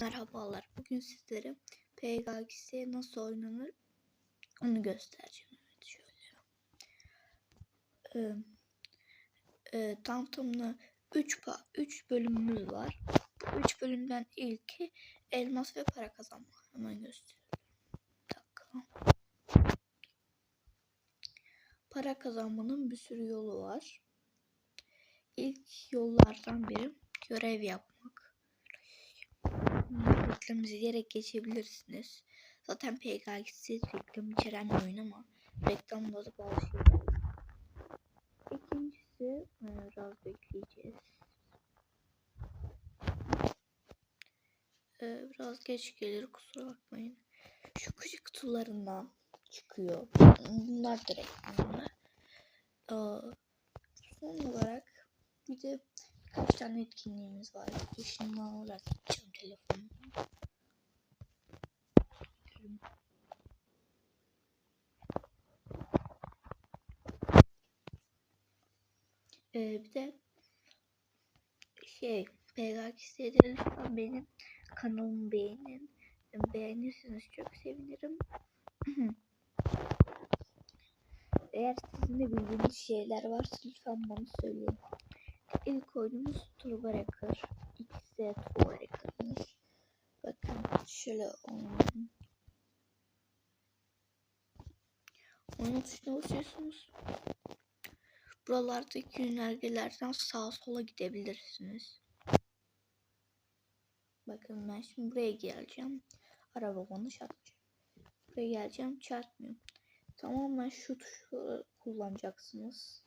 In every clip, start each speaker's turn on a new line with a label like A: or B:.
A: Merhabalar. Bugün sizlere PGX nasıl oynanır onu göstereceğim. Evet şöyle. Ee, e, tam tamına 3 3 bölümümüz var. Bu 3 bölümden ilki elmas ve para kazanma. Hemen gösteriyorum. Bir. Para kazanmanın bir sürü yolu var. İlk yollardan biri görev yapmak reklam izleyerek geçebilirsiniz. Zaten PKX'siz reklam içeren bir oyun ama reklamda da bazı şeyler. İkincisi e, biraz bekleyeceğiz. Ee, biraz geç gelir kusura bakmayın. Şu küçük kutularından çıkıyor. Bunlar da reklamlı. Ee, son olarak bir de birkaç tane etkinliğimiz var. Şimdi olarak gideceğim telefonumu. Ee, bir de şey PKX'de lütfen benim kanalımı beğenin. Beğenirseniz çok sevinirim. Eğer sizin de bildiğiniz şeyler varsa lütfen bana söyleyin. İlk oyunumuz Turbo Wrecker. XZ Turbo Wrecker'mış. Bakın şöyle oynayalım. Onun tuşuna basıyorsunuz. Buralardaki yönergelerden sağa sola gidebilirsiniz. Bakın ben şimdi buraya geleceğim. Araba bana çarpacak. Buraya geleceğim çarpmıyor. Tamamen şu tuşu kullanacaksınız.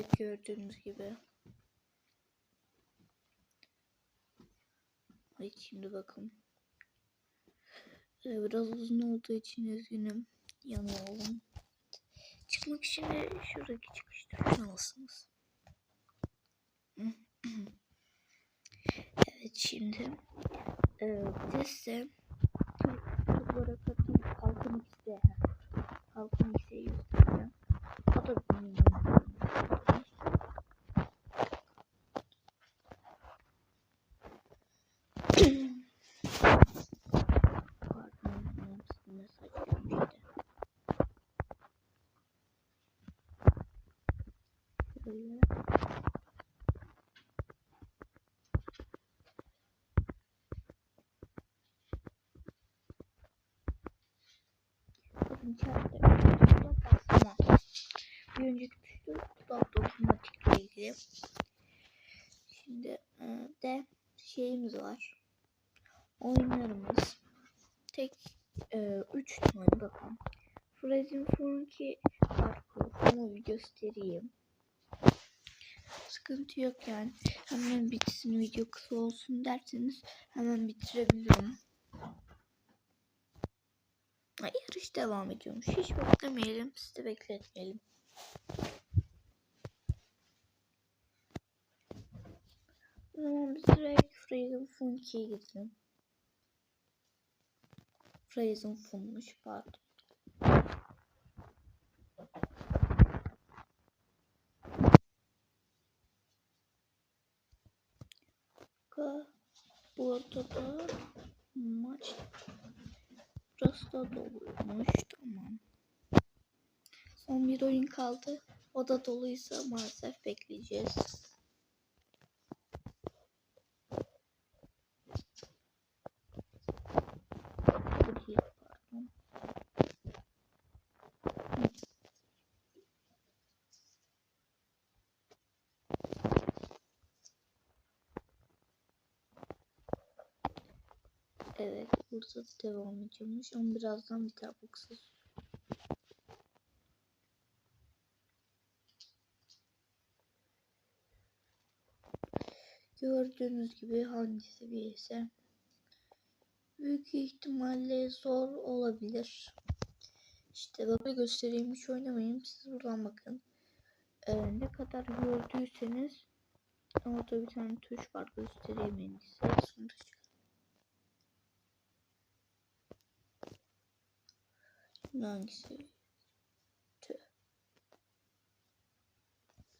A: Evet gördüğünüz gibi. Ay şimdi bakın. Ee, biraz uzun olduğu için üzgünüm. Yanıyorum. Çıkmak için de şuradaki çıkış tuşuna basınız. evet şimdi e, bir de size turbolara katayım. Halkın X'de Halkın X'e göstereceğim. O da benim Pardon, mesaj gelmişti. Şöyle. Çarptı. Tuşla basma. Bir önceki tuşta stop otomatikle ilgili. Şimdi de şeyimiz var. Oyunlarımız tek 3 e, tane bakın. Frozen Funky parkur onu göstereyim. Sıkıntı yok yani. Hemen bitsin video kısa olsun derseniz hemen bitirebilirim. Yarış devam ediyormuş. Hiç beklemeyelim. Sizi bekletmeyelim. O zaman biz direkt Frozen Funky'ye gidelim. Frozen Fun'muş pardon. Burada da maç burası da doluymuş tamam. Son bir oyun kaldı. O da doluysa maalesef bekleyeceğiz. Burada devam ediyormuş ama birazdan biter bu kısa. Gördüğünüz gibi hangi seviye ise büyük ihtimalle zor olabilir. İşte böyle göstereyim hiç oynamayın siz buradan bakın. Ee, ne kadar gördüyseniz orada bir tane tuş var göstereyim en iyisi. Sonra hangisi? Tüh.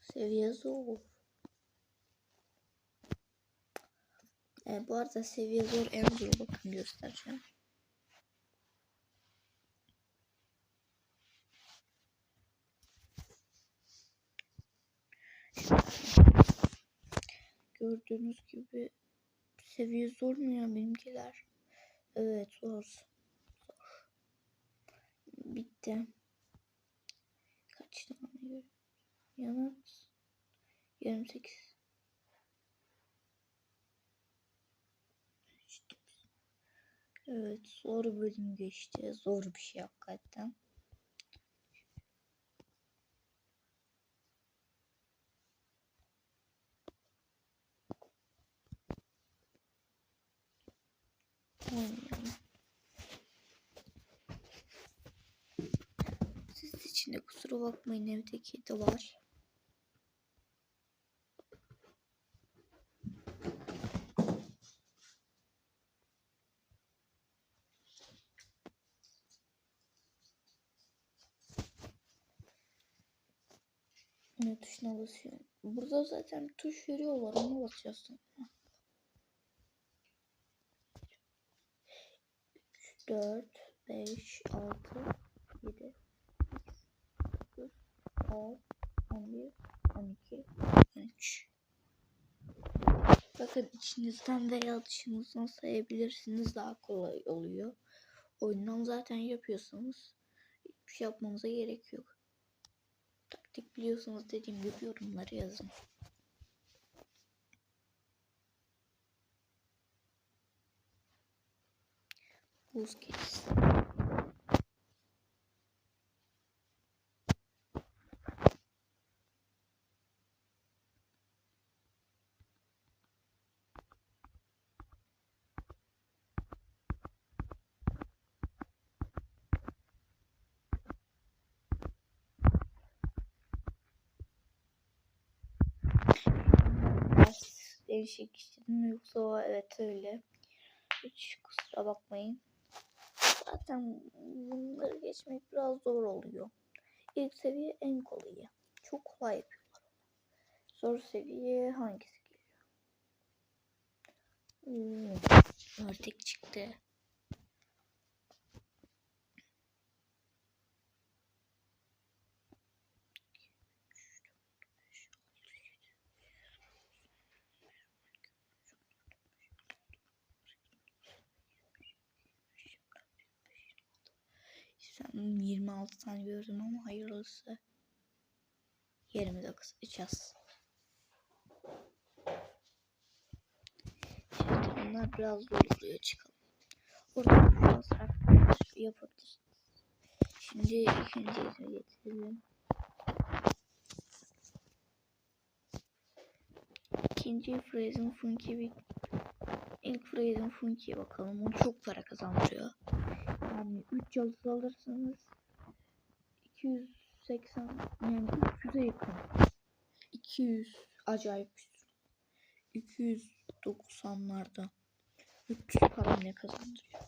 A: Seviye zor. E, bu arada seviye zor en zor bakın göstereceğim. Gördüğünüz gibi seviye zor mu ya benimkiler? Evet zor. Bitti. Kaç tane? Yanıt. 28. Evet zor bölüm geçti. Zor bir şey hakikaten. Oynayalım. Siz için de kusura bakmayın evde kedi var. Ne tuşuna basıyorum. Burada zaten tuş veriyorlar. Ona basacaksın. 3, 4, 5, 10, 11, 12, 13. Bakın içinizden veya dışınızdan sayabilirsiniz. Daha kolay oluyor. Oyundan zaten yapıyorsanız hiçbir şey yapmanıza gerek yok. Taktik biliyorsanız dediğim gibi yorumlara yazın. Buz kedisi. Biraz değişik istedim yoksa o evet öyle. Hiç kusura bakmayın. Zaten bunları geçmek biraz zor oluyor. İlk seviye en kolayı. Çok kolay yapıyorlar. Zor seviye hangisi geliyor? Hmm, ördek çıktı. Sen 26 tane gördüm ama hayırlısı. 29 içeceğiz. Şimdi bunlar biraz zor oluyor çıkalım. Orada biraz yapabiliriz. Şimdi ikinci ismi getirelim. İkinci Frozen Funky bir ilk Frozen Funky'ye bakalım. O çok para kazandırıyor. Yani 3 yıldız alırsanız 280 yani 300'e yakın. 200 acayip bir sürü. 290'larda 300 para ne kazandırıyor.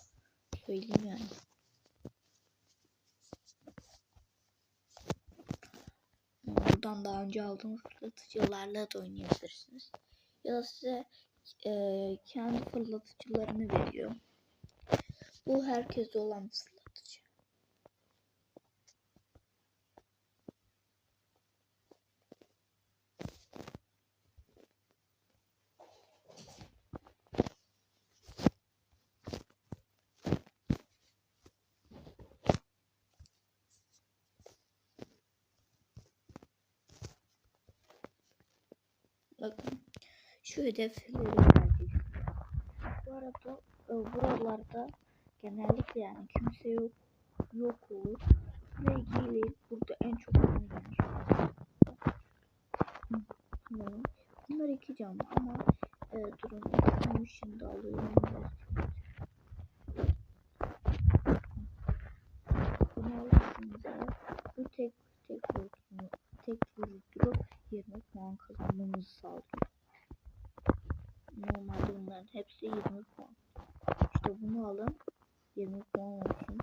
A: Söyleyeyim yani. Buradan daha önce aldığınız fırlatıcılarla da oynayabilirsiniz. Ya da size e, kendi fırlatıcılarını veriyor. Bu herkeste olan fırlatıcı. Bakın şu hedefleri. Bu arada e, buralarda genellikle yani kimse yok yok olur ve gelir burada en çok oynanır. Bunlar iki cam ama e, durun ikisini şimdi alıyorum. Bunu bu tek tek vurduğunu tek vurduğu 20 puan kazanmamızı sağlıyor. Normalde bunların hepsi 20 puan. İşte bunu alın. 20 puan olsun.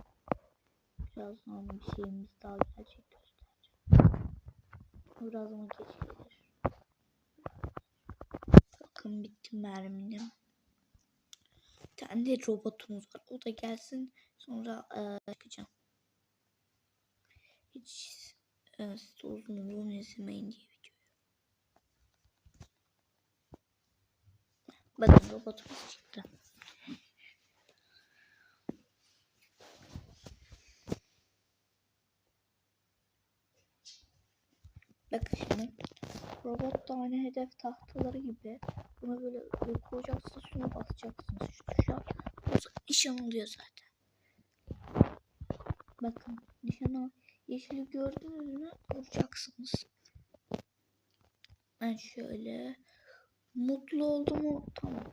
A: Birazdan bir şeyimiz daha gerçek göstereceğim. Birazdan geç gelir. Bakın bitti merminim. Bir tane de robotumuz var. O da gelsin. Sonra eee, çıkacağım. Hiç eee, siz uzun uzun izlemeyin diye video. Bakın robotumuz çıktı. Bakın şimdi robot da aynı hedef tahtaları gibi buna böyle koyacaksınız şuna basacaksınız şu tuşa nişan oluyor zaten. Bakın nişana yeşili gördünüz mü vuracaksınız. Ben şöyle mutlu oldu mu tamam.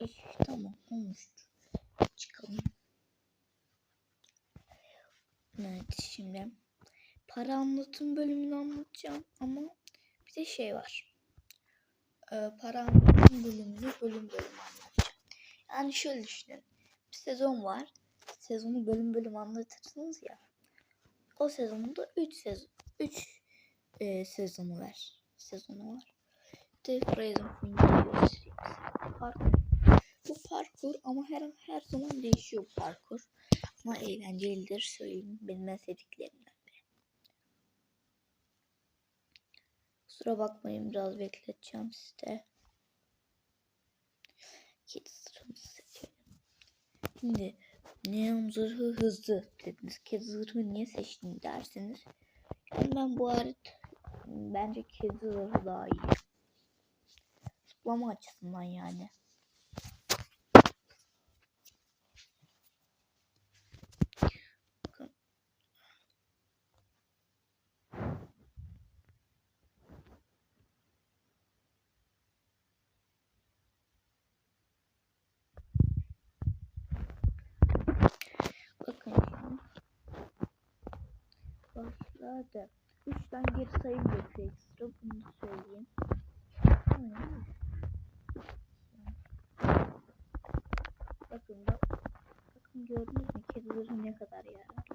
A: İş tamam olmuştur. Çıkalım. Evet şimdi para anlatım bölümünü anlatacağım ama bir de şey var. Ee, para anlatım bölümünü bölüm bölüm anlatacağım. Yani şöyle düşünün. Bir sezon var. Sezonu bölüm bölüm anlatırsınız ya. O sezonda 3 sezon 3 sezonu var. Sezonu var. The Frozen. Parkur. Bu parkur ama her her zaman değişiyor parkur. Ama eğlencelidir söyleyeyim. Benim en sevdiklerimden biri. Kusura bakmayın biraz bekleteceğim size. Kedi sırrını seçelim. Şimdi neon zırhı hızlı dediniz. Kedi zırhı niye seçtin dersiniz. Yani ben bu alet bence kedi zırhı daha iyi. Zıplama açısından yani. da 3 tane geri sayım yapıyor ekstra bunu söyleyeyim. Bakın da bakın gördünüz mü kedilerin ne kadar yani.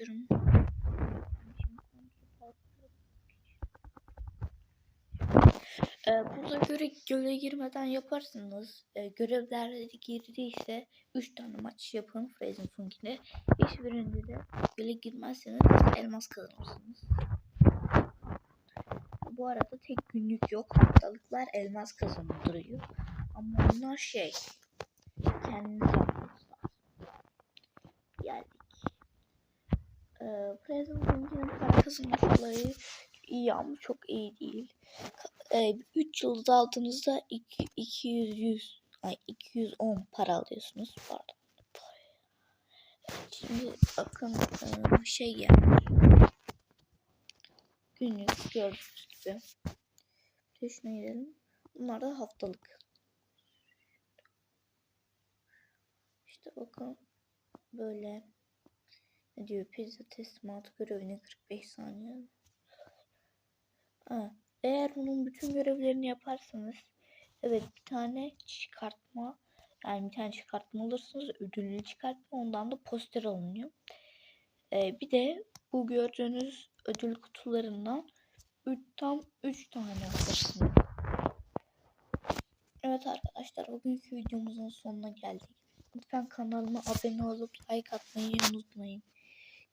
A: Düşürüm. Ee, burada göre göle girmeden yaparsınız. Ee, görevler girdiyse 3 tane maç yapın Frozen Funky'de. Hiçbirinde de göle girmezseniz elmas kazanırsınız. Bu arada tek günlük yok. Haftalıklar elmas kazandırıyor. Ama onlar şey kendiniz lazım. Geldik. Ee, Present Funky'nin para kazanma olayı iyi ama çok iyi değil. Ka- e, 3 yıldız altınızda 2, 200 100 ay 210 para alıyorsunuz. Pardon. Şimdi bakın e, şey yani. Günlük gördüğünüz gibi. Şuna girelim. Bunlar da haftalık. İşte bakın böyle diyor pizza teslimatı görevine 45 saniye. Ha, eğer bunun bütün görevlerini yaparsanız evet bir tane çıkartma yani bir tane çıkartma alırsınız ödüllü çıkartma ondan da poster alınıyor. Ee, bir de bu gördüğünüz ödül kutularından 3 tam 3 tane alırsınız. Evet arkadaşlar bugünkü videomuzun sonuna geldik. Lütfen kanalıma abone olup like atmayı unutmayın.